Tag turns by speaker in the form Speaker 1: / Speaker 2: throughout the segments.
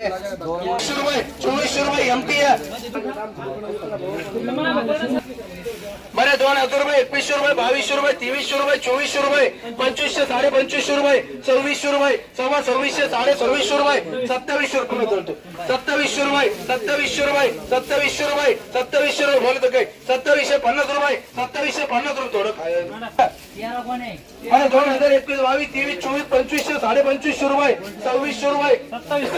Speaker 1: रुपये चोवीसशे रुपये एमटी बरे दोन हजार रुपये एकवीसशे रुपये बावीसशे रुपये तेवीसशे रुपये चोवीसशे रुपये पंचवीसशे साडे पंचवीसशे रुपये सव्वीसशे रुपये सव्वा सव्वीसशे साडे सव्वीसशे रुपये सत्तावीसशे रुपये बोलतो सत्तावीसशे रुपये सत्तावीसशे रुपये सत्तावीसशे रुपये सत्तावीसशे रुपये बोलतो काय सत्तावीसशे पन्नास रुपये सत्तावीसशे पन्नास रुपये थोडं खाय. दोन हजार एकवीस बावीस तेवीस चोवीस पंचवीसशे साडे पंचवीसशे रुपये सव्वीसशे रुपये. सत्तावीस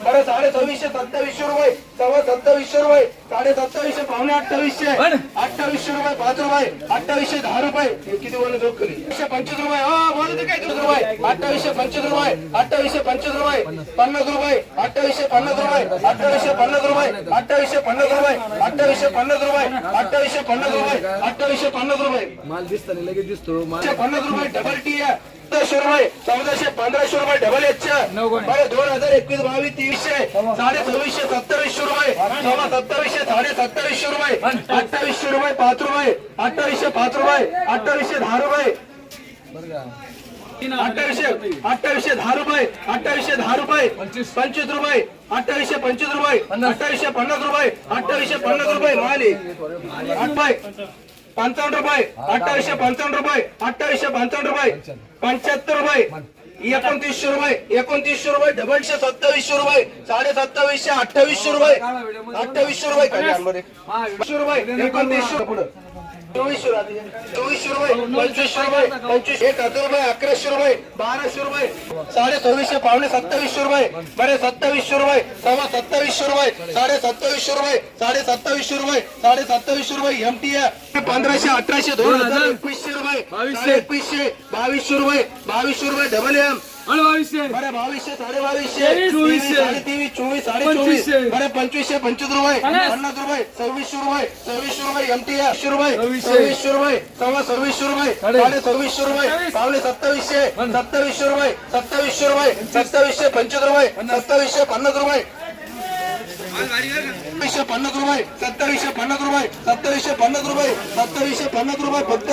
Speaker 1: बरं साडे सव्वीसशे सत्तावीसशे रुपये सव्वा सत्तावीसशे रुपये साडे सत्तावीसशे पावणे अठ्ठावीसशे अठ्ठावीसशे रुपये पाच रुपये अठ्ठावीसशे दहा रुपये. किती बोलले करी एकशे पंचवीस रुपये. हा बोलते काय तीस रुपये. अठ्ठावीसशे पंचवीस रुपये अठ्ठावीसशे पंचवीस रुपये पन्नास रुपये अठ्ठावीसशे पन्नास रुपये अठ्ठावीसशे पन्नास रुपये अठ्ठावीसशे पन्नास रुपये अठ्ठावीसशे पन्नास रुपये अठ्ठावीसशे पन्नास रुपये अठ्ठावीसशे पन्नास रुपये.
Speaker 2: माल दिसताना लगेच दिसतो
Speaker 1: पन्नास रुपये डबल टी आहे. चौदाशे रुपये चौदाशे पंधराशे रुपये डबल एचच्या बरं दोन हजार एकवीस बावीस तेवीसशे साडे सव्वीसशे सत्तावीसशे रुपये. सव्वा सत्तावीसशे साडे सत्तावीसशे रुपये अठ्ठावीसशे रुपये पाच रुपये. अठ्ठावीसशे पाच रुपये. अठ्ठावीसशे दहा रुपये. अठ्ठावीसशे अठ्ठावीसशे दहा रुपये. अठ्ठावीसशे दहा रुपये. पंचवीस. रुपये. अठ्ठावीसशे पंचवीस रुपये. अठ्ठावीसशे पन्नास रुपये. अठ्ठावीसशे पन्नास रुपये माली. आठ रुपये पंचावन्न रुपये अठ्ठावीसशे पंचावन्न रुपये अठ्ठावीसशे पंचावन्न रुपये पंच्याहत्तर रुपये एकोणतीसशे रुपये एकोणतीसशे रुपये डबलशे सत्तावीसशे रुपये साडे सत्तावीसशे अठ्ठावीसशे रुपये अठ्ठावीसशे रुपये. रुपये एकोणतीसशे पुढं. चोवीसशे रुपये चोवीसशे रुपये पंचवीसशे रुपये पंचवीस एक हजार रुपये अकराशे रुपये बाराशे रुपये साडे सव्वीसशे पावणे सत्तावीसशे रुपये बरे सत्तावीसशे रुपये सव्वा सत्तावीसशे रुपये साडे सत्तावीसशे रुपये साडे सत्तावीसशे रुपये साडे सत्तावीसशे रुपये एमटी पंधराशे अठराशे दोन हजार एकवीसशे रुपये एकवीसशे बावीसशे रुपये बावीसशे रुपये डबल एम
Speaker 2: आणि बावीसशे
Speaker 1: बरं बावीसशे साडे बावीसशे
Speaker 2: चोवीसशे.
Speaker 1: साडे तेवीस चोवीस साडे चोवीस. बरं पंचवीसशे पंचवीस रुपये
Speaker 2: पन्नास.
Speaker 1: रुपये सव्वीसशे रुपये सव्वीसशे रुपये एमटी एकशे रुपये
Speaker 2: सव्वीसशे.
Speaker 1: रुपये सव्वा सव्वीसशे रुपये
Speaker 2: साडे.
Speaker 1: सव्वीसशे रुपये. पावणे सत्तावीसशे. सत्तावीसशे रुपये सत्तावीसशे रुपये सत्तावीसशे पंचवीस रुपये सत्तावीसशे पन्नास रुपये सत्तावीसशे पन्नास रुपये सत्तावीसशे पन्नास रुपये सत्तावीसशे पन्नास रुपये सत्तावीसशे पन्नास रुपये फक्त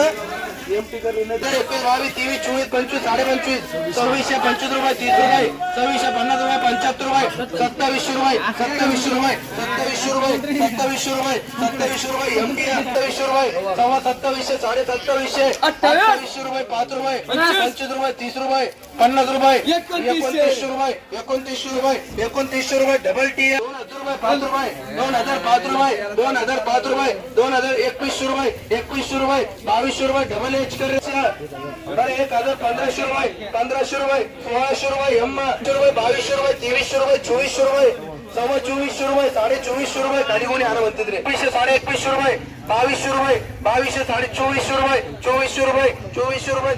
Speaker 1: बावीस तेवीस चोवीस पंचवीस साडे पंचवीस सव्वीसशे पंचवीस रुपये तीस रुपये सव्वीसशे पन्नास रुपये पंच्याहत्तर रुपये सत्तावीसशे रुपये सत्तावीसशे रुपये सत्तावीसशे रुपये सत्तावीसशे रुपये सत्तावीसशे रुपये एमटी सत्तावीसशे रुपये सव्वा सत्तावीसशे साडे सत्तावीसशे अठ्ठावीसशे रुपये पाच रुपये पंचवीस रुपये तीस रुपये पन्नास रुपये
Speaker 2: एकोणतीसशे.
Speaker 1: रुपये एकोणतीसशे रुपये एकोणतीसशे रुपये डबल टी दोन रुपये पाच रुपये दोन हजार पाच रुपये दोन हजार पाच रुपये दोन हजार एकवीसशे रुपये एकवीसशे रुपये बावीसशे रुपये डबल एच करायचं बरं एक हजार पंधराशे रुपये पंधराशे रुपये सोळाशे रुपये एम रुपये बावीसशे रुपये तेवीसशे रुपये चोवीसशे रुपये सव्वा चोवीसशे रुपये साडे चोवीसशे रुपये खाली कोणी आणा म्हणते रे. एकवीसशे साडे एकवीसशे रुपये बावीसशे रुपये बावीसशे साडे चोवीसशे रुपये चोवीसशे रुपये चोवीसशे रुपये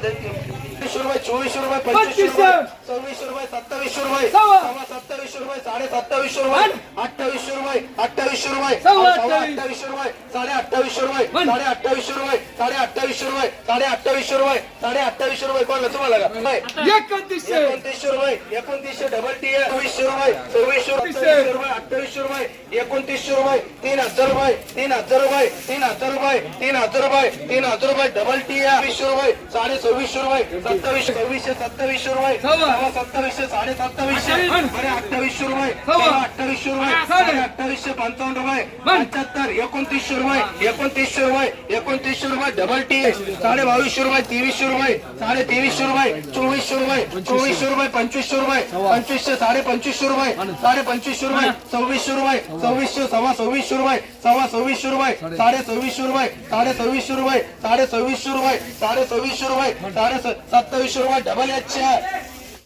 Speaker 1: चोवीसशे रुपये चोवीसशे रुपये पंचवीसशे रुपये सव्वीसशे रुपये सत्तावीसशे रुपये सत्तावीसशे रुपये साडे सत्तावीसशे रुपये अठ्ठावीसशे रुपये अठ्ठावीसशे रुपये. अठ्ठावीसशे रुपये साडे अठ्ठावीसशे रुपये. साडे अठ्ठावीसशे रुपये साडे अठ्ठावीसशे रुपये साडे अठ्ठावीसशे रुपये साडे अठ्ठावीसशे रुपये कोणाला? तुम्हाला.
Speaker 2: एकोणतीसशे.
Speaker 1: एकोणतीसशे रुपये एकोणतीसशे डबल टी चोवीसशे रुपये सव्वीसशे रुपये रुपये अठ्ठावीसशे रुपये एकोणतीसशे रुपये तीन हजार रुपये तीन हजार रुपये तीन हजार रुपये तीन हजार रुपये तीन हजार रुपये डबल टी वीसशे रुपये साडे सव्वीसशे रुपये सत्तावीसशे सव्वीसशे सत्तावीसशे रुपये. सत्तावीसशे साडे सत्तावीसशे. बरे अठ्ठावीसशे रुपये. अठ्ठावीसशे रुपये.
Speaker 2: साडे.
Speaker 1: साडे अठ्ठावीसशे पंचावन्न रुपये. पंच्याहत्तर एकोणतीसशे रुपये. एकोणतीसशे रुपये. एकोणतीसशे रुपये डबल टी साडे बावीसशे रुपये तेवीसशे रुपये. साडे तेवीसशे रुपये चोवीसशे रुपये. चोवीसशे रुपये पंचवीसशे रुपये. पंचवीसशे साडे पंचवीसशे रुपये. साडे पंचवीसशे रुपये. सव्वीसशे रुपये. सव्वीसशे सव्वा सव्वीसशे रुपये. सव्वा सव्वीसशे रुपये. साडे. सव्वीसशे रुपये. साडे सव्वीसशे रुपये. साडे सव्वीसशे रुपये. साडे सव्वीसशे रुपये. साडे सत्तावीसशे रुपये डबल एकशे